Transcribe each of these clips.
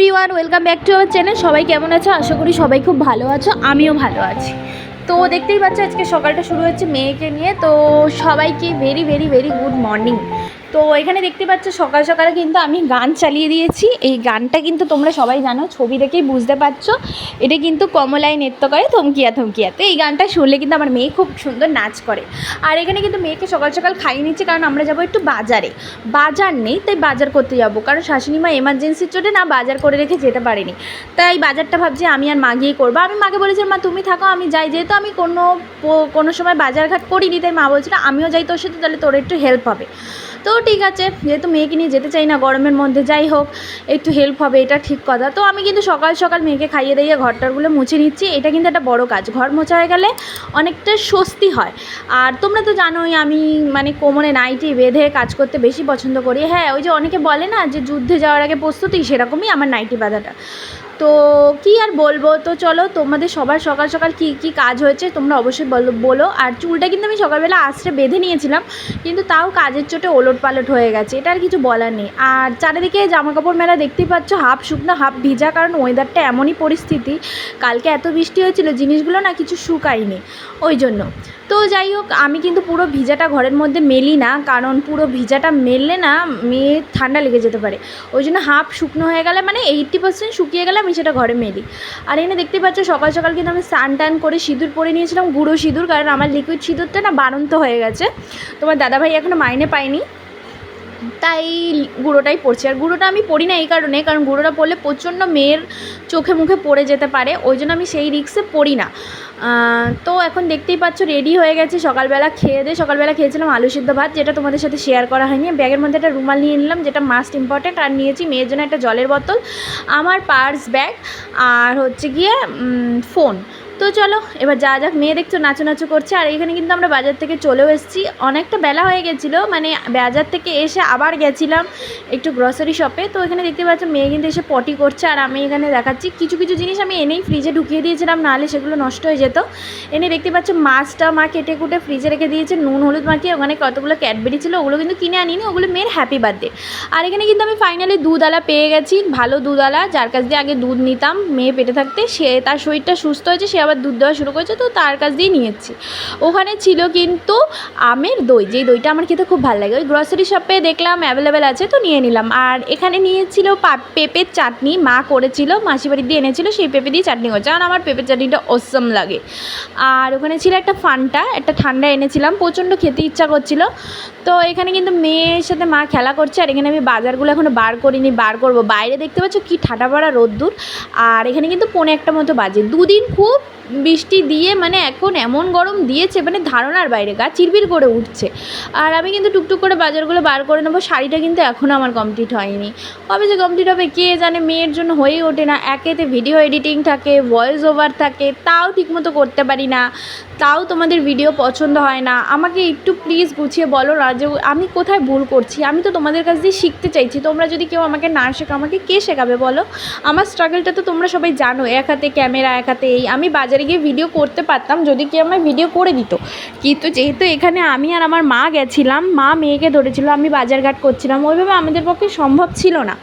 Everyone, welcome back to our channel. সবাই কেমন আছো? আশা করি সবাই খুব ভালো আছো, আমিও ভালো আছি। তো দেখতেই পাচ্ছ, আজকে সকালটা শুরু হচ্ছে মেয়েকে নিয়ে। তো সবাইকে very very very good morning তো এখানে দেখতে পাচ্ছ সকাল সকালে কিন্তু আমি গান চালিয়ে দিয়েছি। এই গানটা কিন্তু তোমরা সবাই জানো, ছবি দেখেই বুঝতে পারছ। এটা কিন্তু কমলায় নৃত্য করে থমকিয়া থমকিয়া। তো এই গানটা শুনলে কিন্তু আমার মেয়ে খুব সুন্দর নাচ করে। আর এখানে কিন্তু মেয়েকে সকাল সকাল খাইয়ে নিচ্ছে, কারণ আমরা যাব একটু বাজারে। বাজার নেই, তাই বাজার করতে যাব। কারণ শাশুড়ি মা এমার্জেন্সির চোটে না বাজার করে রেখে যেতে পারেনি। তাই বাজারটা ভাবছি আমি আর মা গিয়ে করব। আমি মাকে বলেছি, মা, তুমি থাকো, আমি যাই। যেহেতু আমি কোনো কোনো সময় বাজারঘাট করিনি, তাই মা বলছিল, আমিও যাই তোর সাথে, তাহলে তোর একটু হেল্প হবে। তো ঠিক আছে, যেহেতু মেয়েকে নিয়ে যেতে চাই না গরমের মধ্যে, যাই হোক, একটু হেল্প হবে, এটা ঠিক কথা। তো আমি কিন্তু সকাল সকাল মেয়েকে খাইয়ে দিয়ে ঘরটারগুলো মুছে নিচ্ছি। এটা কিন্তু একটা বড় কাজ। ঘর মোছা হয়ে গেলে অনেকটা স্বস্তি হয়। আর তোমরা তো জানোই, আমি মানে কোমরে নাইটি বেঁধে কাজ করতে বেশি পছন্দ করি। হ্যাঁ ওই যে অনেকে বলে না যে যুদ্ধে যাওয়ার আগে প্রস্তুতি, সেরকমই আমার নাইটি বাঁধাটা। তো কি আর বলব? তো চলো তোমাদের সবার সকাল সকাল কি কি কাজ হয়েছে তোমরা অবশ্যই বলো আর চুলটা কিন্তু আমি সকালবেলা আশ্রে বেঁধে নিয়েছিলাম, কিন্তু তাও কাজের চোটে ওলট পালট হয়ে গেছে, এটা আর কিছু বলার নেই। আর চারিদিকে জামা কাপড় মেলা দেখতেই পাচ্ছ, হাফ শুকনো, হাফ ভিজা, কারণ ওয়েদারটা এমনই পরিস্থিতি। কালকে এত বৃষ্টি হয়েছিল, জিনিসগুলো না কিছু শুকায়নি, ওই জন্য। তো যাই হোক, আমি কিন্তু পুরো ভিজাটা ঘরের মধ্যে মেলি না, কারণ পুরো ভিজাটা মেললে না মেয়ে ঠান্ডা লেগে যেতে পারে। ওই জন্য হাফ শুকনো হয়ে গেলে মানে এইট্টি পার্সেন্ট শুকিয়ে গেলে আমি সেটা ঘরে মেলি। আর এখানে দেখতে পাচ্ছ, সকাল সকাল কিন্তু আমি স্নান টান করে সিঁদুর পরে নিয়েছিলাম, গুঁড়ো সিঁদুর, কারণ আমার লিকুইড সিঁদুরটা না বাড়ন্ত হয়ে গেছে। তোমার দাদাভাই এখনও মাইনে পায়নি, তাই গুঁড়োটাই পড়ছি আর গুঁড়োটা আমি পড়ি না এই কারণে, কারণ গুঁড়োটা পড়লে প্রচণ্ড মেয়ের চোখে মুখে পড়ে যেতে পারে, ওই জন্য আমি সেই রিক্সে পড়ি না। তো এখন দেখতেই পাচ্ছ রেডি হয়ে গেছে। সকালবেলা খেয়ে দিয়ে সকালবেলা খেয়েছিলাম আলু সিদ্ধ ভাত, যেটা তোমাদের সাথে শেয়ার করা হয়নি। ব্যাগের মধ্যে একটা রুমাল নিয়ে নিলাম, যেটা মাস্ট ইম্পর্টেন্ট আর নিয়েছি মেয়ের জন্য একটা জলের বোতল আমার পার্স ব্যাগ আর হচ্ছে গিয়ে ফোন তো চলো, এবার যা যাক, মেয়ে দেখছ নাচো নাচো করছে, আর এখানে কিন্তু আমরা বাজার থেকে চলেও এসেছি। অনেকটা বেলা হয়ে গেছিল মানে বাজার থেকে এসে আবার গেছিলাম একটু গ্রসারি শপে তো এখানে দেখতে পাচ্ছ, মেয়ে কিন্তু এসে পটি করছে, আর আমি এখানে দেখাচ্ছি, কিছু কিছু জিনিস আমি এনেই ফ্রিজে ঢুকিয়ে দিয়েছিলাম, নাহলে সেগুলো নষ্ট হয়ে যেত। এনে দেখতে পাচ্ছ, মাছটা মা কেটে কুটে ফ্রিজে রেখে দিয়েছে, নুন, হলুদ মাখিয়ে, ওখানে কতগুলো ক্যাডবেরি ছিল, ওগুলো কিন্তু কিনে আনিনি, ওগুলো মেয়ের হ্যাপি বার্থডে আর এখানে কিন্তু আমি ফাইনালি দুধওয়ালা পেয়ে গেছি, ভালো দুধওয়ালা, যার কাছ দিয়ে আগে দুধ নিতাম, মেয়ে পেটে থাকতে, সে তার শরীরটা সুস্থ হয়েছে, সে আবার দুধ দেওয়া শুরু করেছে, তো তার কাছ দিয়েই নিয়েছি। ওখানে ছিল কিন্তু আমের দই, যেই দইটা আমার খেতে খুব ভালো লাগে। ওই গ্রসারি শপে দেখলাম অ্যাভেলেবেল আছে, তো নিয়ে নিলাম। আর এখানে নিয়েছিল পেঁপের চাটনি, মা করেছিল, মাসি বাড়ি দিয়ে এনেছিল, সেই পেঁপে দিয়ে চাটনি করছে। কারণ আমার পেঁপের চাটনিটা অসম লাগে। আর ওখানে ছিল একটা ফান্টা, একটা ঠান্ডা এনেছিলাম, প্রচণ্ড খেতে ইচ্ছা করছিল। তো এখানে কিন্তু মেয়ের সাথে মা খেলা করছে, আর এখানে আমি বাজারগুলো এখনও বার করিনি, বার করব। বাইরে দেখতে পাচ্ছ কি ঠাটা পড়া রোদ্দুর। আর এখানে কিন্তু পৌনে একটা মতো বাজে। দুদিন খুব বৃষ্টি দিয়ে মানে এখন এমন গরম দিয়েছে মানে ধারণার বাইরে, গা চিরবির করে উঠছে। আর আমি কিন্তু টুকটুক করে বাজারগুলো বার করে নেব, শাড়িটা কিন্তু এখনও আমার কমপ্লিট হয়নি। কবে যে কমপ্লিট হবে, কে জানে মেয়ের জন্য হয়েই ওঠে না। একেতে ভিডিও এডিটিং থাকে ভয়েস ওভার থাকে, তাও ঠিকমতো করতে পারি না। তাও তোমাদের ভিডিও পছন্দ হয় না। আমাকে একটু প্লিজ গুছিয়ে বলো না যে আমি কোথায় ভুল করছি? আমি তো তোমাদের কাছ দিয়ে শিখতে চাইছি। তোমরা যদি কেউ আমাকে না শেখো আমাকে কে শেখাবে বলো? আমার স্ট্রাগলটা তো তোমরা সবাই জানো, এক হাতে ক্যামেরা এক হাতে এই। আমি বাজারে গিয়ে ভিডিও করতে পারতাম, যদি কেউ আমার ভিডিও করে দিত। কিন্তু যেহেতু এখানে আমি আর আমার মা গেছিলাম, মা মেয়েকে ধরেছিল, আমি বাজারঘাট করছিলাম, ওইভাবে আমাদের পক্ষে সম্ভব ছিল না।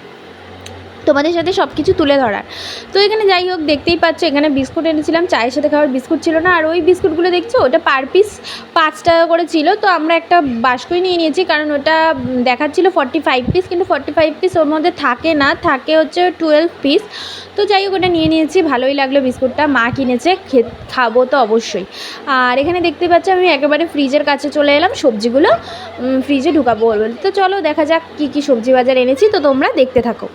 তোমাদের সাথে সব কিছু তুলে ধরার। তো এখানে যাই হোক, দেখতেই পাচ্ছ, এখানে বিস্কুট এনেছিলাম। চায়ের সাথে খাওয়ার বিস্কুট ছিল না। আর ওই বিস্কুটগুলো দেখছ? ওটা পার পিস পাঁচ টাকা করে ছিল। তো আমরা একটা বাস্কই নিয়ে নিয়েছি, কারণ ওটা দেখাচ্ছিল ফর্টি ফাইভ পিস কিন্তু ফর্টি ফাইভ পিস ওর মধ্যে থাকে না। থাকে হচ্ছে টুয়েলভ পিস তো যাই হোক, ওটা নিয়ে নিয়েছি। ভালোই লাগল বিস্কুটটা। মা কিনেছে খাব তো অবশ্যই। আর এখানে দেখতে পাচ্ছি, আমি একেবারে ফ্রিজের কাছে চলে এলাম সবজিগুলো। ফ্রিজে ঢুকাবো বলে তো চলো, দেখা যাক কী কী সবজি বাজার এনেছি। তো তোমরা দেখতে থাকো।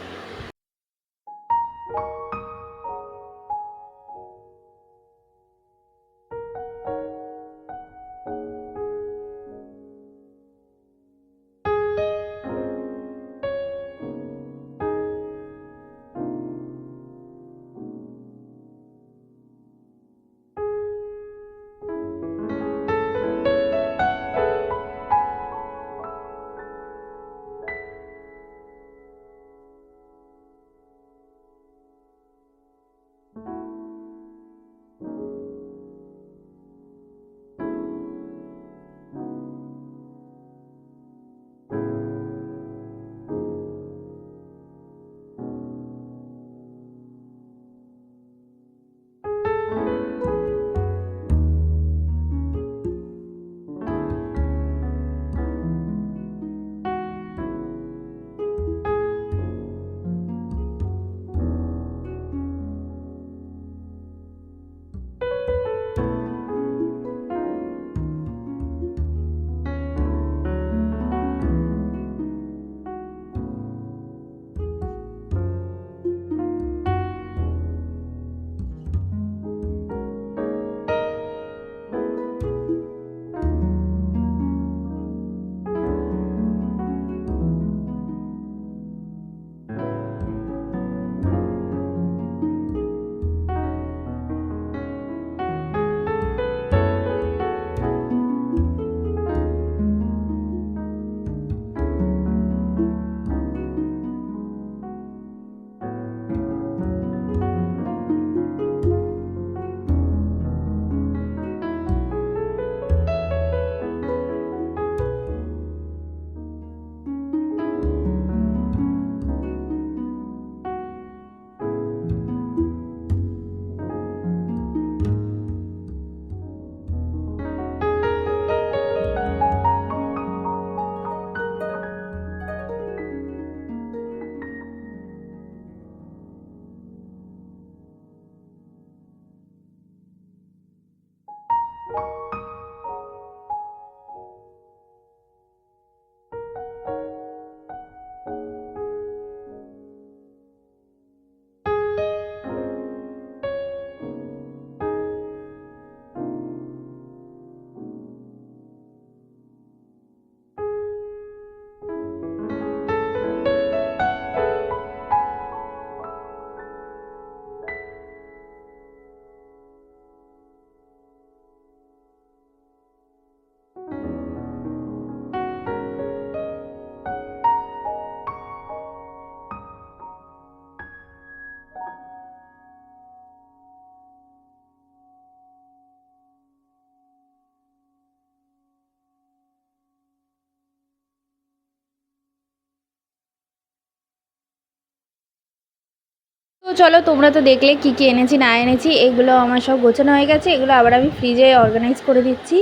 চলো, তোমরা তো দেখলে কি কি এনেছি, না এনেছি, এগুলো আমার সব গোছানো হয়ে গেছে, এগুলো আবার আমি ফ্রিজে অর্গানাইজ করে দিচ্ছি।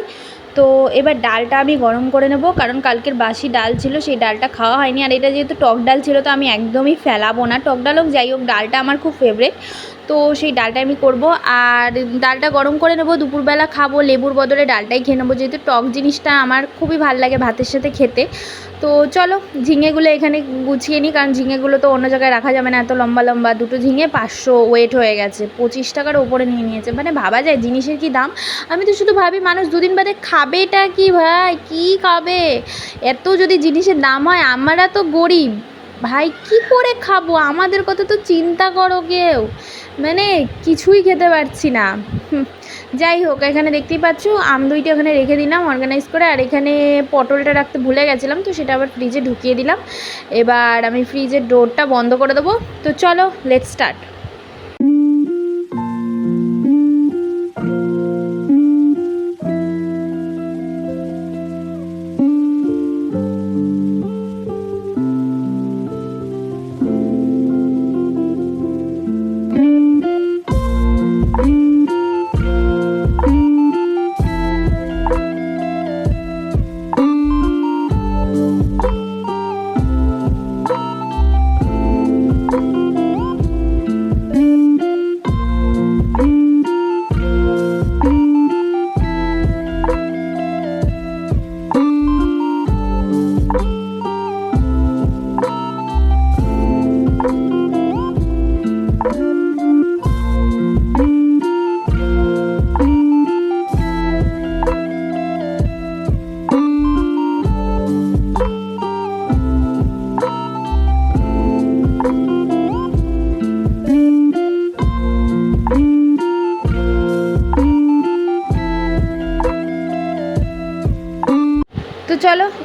তো এবার ডালটা আমি গরম করে নেব, কারণ কালকের বাসি ডাল ছিল, সেই ডালটা খাওয়া হয়নি। আর এটা যেহেতু টক ডাল ছিল, তো আমি একদমই ফেলাবো না। টক ডাল হোক, যাই হোক, ডালটা আমার খুব ফেভারেট তো সেই ডালটা আমি করব। আর ডালটা গরম করে নেব, দুপুরবেলা খাব, লেবুর বদলে ডালটাই খেয়ে নেব। যেহেতু টক জিনিসটা আমার খুবই ভালো লাগে ভাতের সাথে খেতে। তো চলো, ঝিঙেগুলো এখানে গুছিয়ে নিই, কারণ ঝিঙেগুলো তো অন্য জায়গায় রাখা যাবে না, এত লম্বা লম্বা। দুটো ঝিঙে পাঁচশো ওয়েট হয়ে গেছে, পঁচিশ টাকার ওপরে নিয়ে নিয়েছে। মানে ভাবা যায় জিনিসের কি দাম। আমি তো শুধু ভাবি, মানুষ দুদিন বাদে খাবেটা কি ভাই? কি খাবে? এত যদি জিনিসের দাম হয়, আমরা তো গরিব। ভাই, কি করে খাব? আমাদের কথা তো চিন্তা করো কেউ। মানে কিছুই খেতে পারছি না। যাই হোক, এখানে দেখতেই পাচ্ছ, আম দুইটা ওখানে রেখে দিলাম অর্গানাইজ করে, আর এখানে পটলটা রাখতে ভুলে গেছিলাম, তো সেটা আবার ফ্রিজে ঢুকিয়ে দিলাম। এবার আমি ফ্রিজের ডোরটা বন্ধ করে দেবো। তো চলো লেট স্টার্ট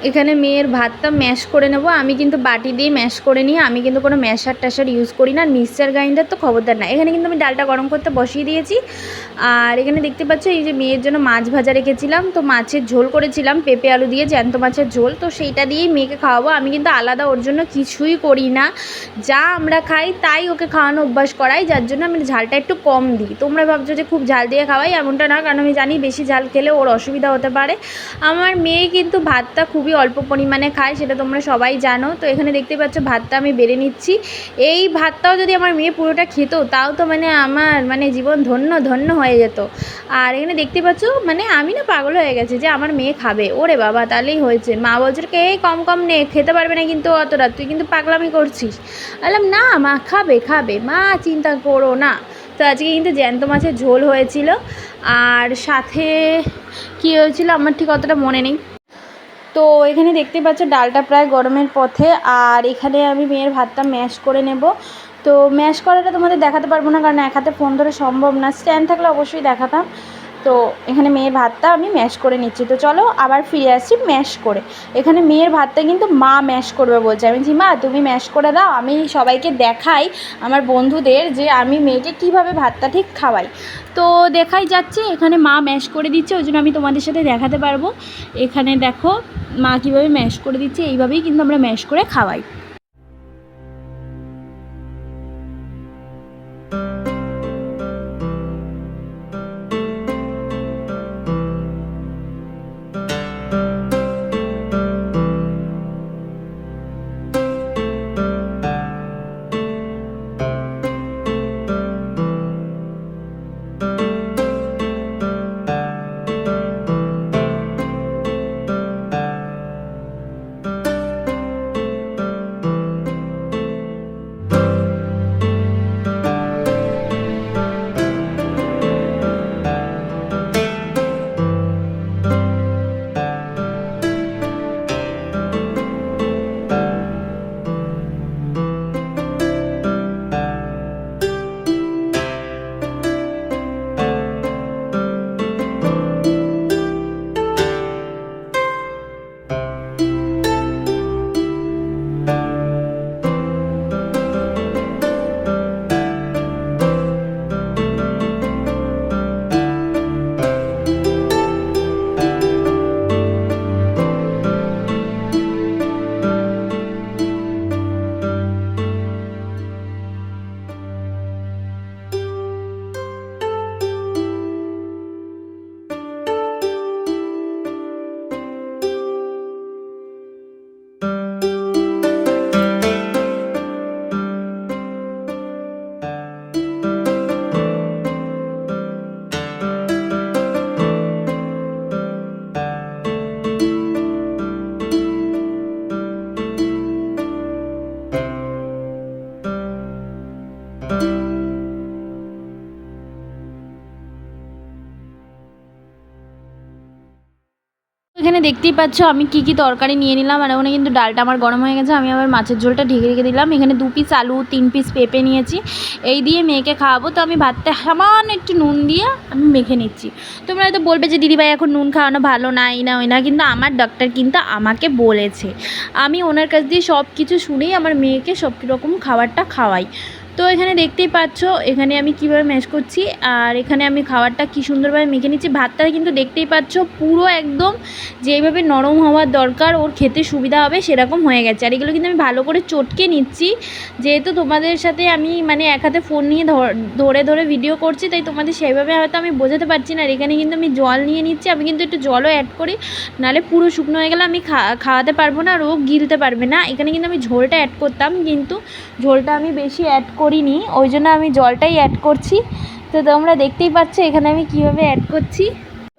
এখানে মেয়ের ভাতটা ম্যাশ করে নেব। আমি কিন্তু বাটি দিয়ে ম্যাশ করে নিই। আমি কিন্তু কোনো ম্যাশার ট্যাশার ইউজ করি না। মিক্সচার গ্রাইন্ডার তো খবরদার না। এখানে কিন্তু আমি ডালটা গরম করতে বসিয়ে দিয়েছি। আর এখানে দেখতে পাচ্ছ, এই যে মেয়ের জন্য মাছ ভাজা রেখেছিলাম। তো মাছের ঝোল করেছিলাম, পেঁপে আলু দিয়ে জ্যান্ত মাছের ঝোল। তো সেইটা দিয়েই মেয়েকে খাওয়াবো। আমি কিন্তু আলাদা ওর জন্য কিছুই করি না। যা আমরা খাই, তাই ওকে খাওয়ানো অভ্যাস করাই। যার জন্য আমি ঝালটা একটু কম দিই। তোমরা ভাবছ যে খুব ঝাল দিয়ে খাওয়াই? এমনটা না। কারণ আমি জানি বেশি ঝাল খেলে ওর অসুবিধা হতে পারে। আমার মেয়ে কিন্তু ভাতটা খুবই অল্প পরিমাণে খায়, সেটা তোমরা সবাই জানো। তো এখানে দেখতে পাচ্ছ ভাতটা আমি বেড়ে নিচ্ছি। এই ভাতটাও যদি আমার মেয়ে পুরোটা খেত, তাও তো মানে আমার মানে জীবন ধন্য ধন্য হয়ে যেত। আর এখানে দেখতে পাচ্ছ মানে আমি না পাগল হয়ে গেছি যে আমার মেয়ে খাবে। ওরে বাবা, তাহলেই হয়েছে। মা বলছে, কে এই কম কম নে, খেতে পারবে না কিন্তু অতটা তুই কিন্তু পাগলামি করছিস। বললাম, না মা, খাবে খাবে। মা, চিন্তা করো না। তো আজকে কিন্তু জ্যান্ত মাছের ঝোল হয়েছিল। আর সাথে কী হয়েছিল আমার ঠিক অতটা মনে নেই। তো এখানে দেখতে পাচ্ছ ডালটা প্রায় গরমের পথে, আর এখানে আমি মেয়ের ভাতটা ম্যাশ করে নেব। তো ম্যাশ করাটা তোমাদের দেখাতে পারব না, কারণ এক হাতে ফোন ধরে সম্ভব না। স্ট্যান্ড থাকলে অবশ্যই দেখাতাম। তো এখানে মেয়ের ভাতটা আমি ম্যাশ করে নিচ্ছি। তো চলো আবার ফিরে আসছি ম্যাশ করে। এখানে মেয়ের ভাতটা কিন্তু মা ম্যাশ করবে বলছে। আমি বলছি, মা, তুমি ম্যাশ করে দাও, আমি সবাইকে দেখাই আমার বন্ধুদের যে আমি মেয়েকে কীভাবে ভাতটা ঠিক খাওয়াই। তো দেখাই যাচ্ছে, এখানে মা ম্যাশ করে দিচ্ছে, ওই জন্য আমি তোমাদের সাথে দেখাতে পারব। এখানে দেখো মা কীভাবে ম্যাশ করে দিচ্ছে, এইভাবেই কিন্তু আমরা ম্যাশ করে খাওয়াই। দেখতেই পাচ্ছ, আমি কি কি তরকারি নিয়ে নিলাম। আর ওখানে কিন্তু ডালটা আমার গরম হয়ে গেছে, আমি আবার মাছের ঝোলটা ঢেকে রেখে দিলাম। এখানে দু পিস আলু, তিন পিস পেঁপে নিয়েছি। এই দিয়ে মেয়েকে খাওয়াবো। তো আমি ভাতটা সামান্য একটু নুন দিয়ে আমি মেখে নিচ্ছি। তোমরা হয়তো বলবে যে, দিদিভাই, এখন নুন খাওয়ানো ভালো না, এই না, ওই না। কিন্তু আমার ডক্টর কিন্তু আমাকে বলেছে। আমি ওনার কাছ দিয়ে সব কিছু শুনেই আমার মেয়েকে সব রকম খাবারটা খাওয়াই। তো এখানে দেখতেই পাচ্ছ, এখানে আমি কীভাবে ম্যাশ করছি, আর এখানে আমি খাবারটা কি সুন্দরভাবে মেখে নিচ্ছি। ভাতটা কিন্তু দেখতেই পাচ্ছ, পুরো একদম যেইভাবে নরম হওয়ার দরকার, ওর খেতে সুবিধা হবে সেরকম হয়ে গেছে। আর এগুলো কিন্তু আমি ভালো করে চটকে নিচ্ছি, যেহেতু তোমাদের সাথে আমি মানে এক হাতে ফোন নিয়ে ধর- ধরে ভিডিও করছি, তাই তোমাদের সেইভাবে হয়তো আমি বোঝাতে পারছি না। আর এখানে কিন্তু আমি জল নিয়ে নিচ্ছি, আমি কিন্তু একটু জলও অ্যাড করি নাহলে পুরো শুকনো হয়ে গেলে আমি খাওয়াতে পারব না, আর ও গিলতে পারবে না। এখানে কিন্তু আমি ঝোলটা অ্যাড করতাম, কিন্তু ঝোলটা আমি বেশি অ্যাড করিনি, ওই জন্য আমি জলটাই অ্যাড করছি। তো তোমরা দেখতেই পাচ্ছ এখানে আমি কীভাবে অ্যাড করছি।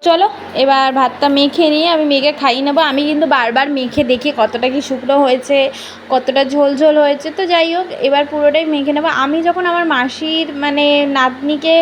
চলো, এবার ভাতটা মেখে নিয়ে আমি মেখে খাইয়ে নেব। আমি কিন্তু বারবার মেখে দেখি কতটা কি শুকনো হয়েছে, কতটা ঝোল ঝোল হয়েছে। তো যাই হোক, এবার পুরোটাই মেখে নেব। আমি যখন আমার মাসির মানে নাতনিকে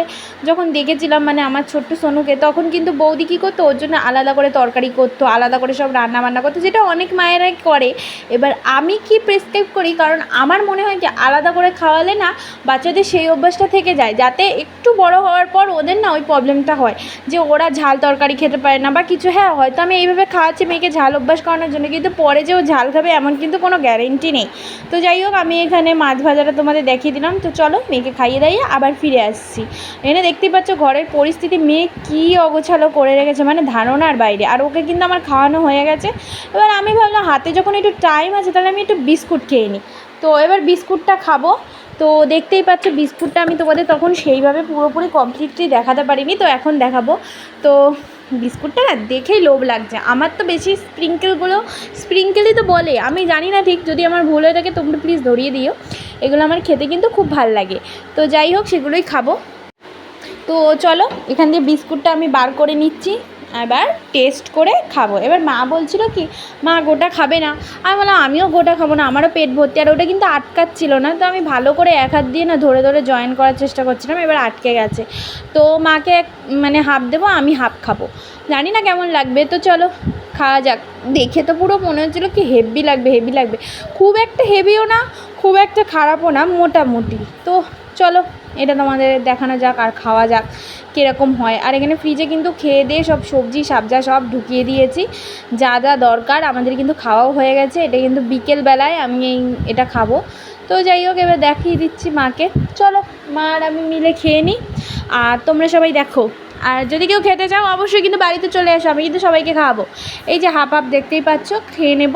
যখন দেখেছিলাম মানে আমার ছোট্ট সোনুকে, তখন কিন্তু বৌদি কী করতো? ওর জন্য আলাদা করে তরকারি করতো, আলাদা করে সব রান্না বান্না করতো, যেটা অনেক মায়েরাই করে। এবার আমি কি প্রেসক্রাইব করি? কারণ আমার মনে হয় কি, আলাদা করে খাওয়ালে না বাচ্চাদের সেই অভ্যাসটা থেকে যায়, যাতে একটু বড় হওয়ার পর ওদের না ওই প্রবলেমটা হয়। যে ওরা ঝাল তরকারি খেতে পারে না বা কিছু হ্যাঁ হয়তো আমি এইভাবে খাওয়াচ্ছি মেয়েকে ঝাল অভ্যাস করানোর জন্য, কিন্তু পরে যে ও ঝাল খাবে এমন কিন্তু কোনো গ্যারেন্টি নেই। তো যাই হোক, আমি এখানে মাছ ভাজাটা তোমাদের দেখিয়ে দিলাম। তো চলো, মেয়েকে খাইয়ে দাইয়ে আবার ফিরে আসছি। এখানে দেখতেই পাচ্ছ ঘরের পরিস্থিতি, মেয়ে কী অগোছালো করে রেখেছে মানে ধারণার বাইরে। আর ওকে কিন্তু আমার খাওয়ানো হয়ে গেছে। এবার আমি ভাবলাম, হাতে যখন একটু টাইম আছে, তাহলে আমি একটু বিস্কুট খেয়ে নিই তো এবার বিস্কুটটা খাব। তো দেখতেই পাচ্ছ, বিস্কুটটা আমি তোমাদের তখন সেইভাবে পুরোপুরি কমপ্লিটলি দেখাতে পারিনি, তো এখন দেখাবো। তো বিস্কুটটা না দেখেই লোভ লাগছে। আমার তো বেশি স্প্রিঙ্কেলগুলো স্প্রিঙ্কেলই তো বলে, আমি জানি না ঠিক, যদি আমার ভুল হয়ে থাকে তোমরা প্লিজ ধরিয়ে দিও। এগুলো আমার খেতে কিন্তু খুব ভালো লাগে। তো যাই হোক, সেগুলোই খাব। তো চলো, এখান দিয়ে বিস্কুটটা আমি বার করে নিচ্ছি। এবার টেস্ট করে খাব। এবার মা বলছিল কি, মা, গোটা খাবে না। আমি বললাম, আমিও গোটা খাব না, আমারও পেট ভর্তি। আর ওটা কিন্তু আটকাচ্ছিল না। তো আমি ভালো করে এক হাত দিয়ে না ধরে ধরে জয়েন করার চেষ্টা করছিলাম, এবার আটকে গেছে। তো মাকে এক মানে হাফ দেবো, আমি হাফ খাব। জানি না কেমন লাগবে, তো চলো, খাওয়া যাক। দেখে তো পুরো মনে হচ্ছিল কি হেভি লাগবে হেভি লাগবে। খুব একটা হেভিও না, খুব একটা খারাপও না, মোটামুটি। তো চলো এটা তোমাদের দেখানো যাক আর খাওয়া যাক কীরকম হয়। আর এখানে ফ্রিজে কিন্তু খেয়ে দিয়ে সব সবজি, সাবজা সব ঢুকিয়ে দিয়েছি। যা যা দরকার আমাদের কিন্তু খাওয়াও হয়ে গেছে। এটা কিন্তু বিকেলবেলায় আমি এটা খাব। তো যাই হোক, এবার দেখিয়ে দিচ্ছি মাকে। চলো, মা আর আমি মিলে খেয়ে নিই। আর তোমরা সবাই দেখো। আর যদি কেউ খেতে চাও, অবশ্যই কিন্তু বাড়িতে চলে আসো আমি কিন্তু সবাইকে খাওয়াবো। এই যে হাফ হাফ দেখতেই পাচ্ছ, খেয়ে নেব।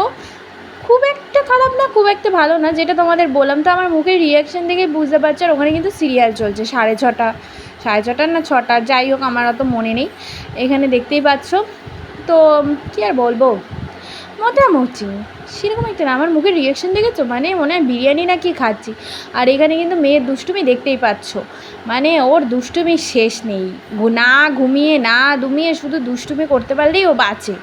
খুব একটা খারাপ না, খুব একটা ভালো না, যেটা তোমাদের বললাম তো, আমার মুখের রিয়াকশান দেখে বুঝতে পারছ, আর ওখানে কিন্তু সিরিয়াল চলছে, সাড়ে ছটা সাড়ে ছটা না ছটা, যাই হোক, আমার অত মনে নেই, এখানে দেখতেই পাচ্ছ, তো কী আর বলব, মোটামুটি, সেরকম একটা না, আমার মুখের রিয়াকশান দেখেছ মানে মনে হয় বিরিয়ানি না কি খাচ্ছি, আর এখানে কিন্তু মেয়ের দুষ্টুমি দেখতেই পাচ্ছ মানে ওর দুষ্টুমি শেষ নেই না ঘুমিয়ে, না দুমিয়ে, শুধু দুষ্টুমি করতে পারলেই ও বাঁচে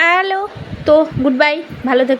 হ্যালো তো গুড বাই ভালো থেকো।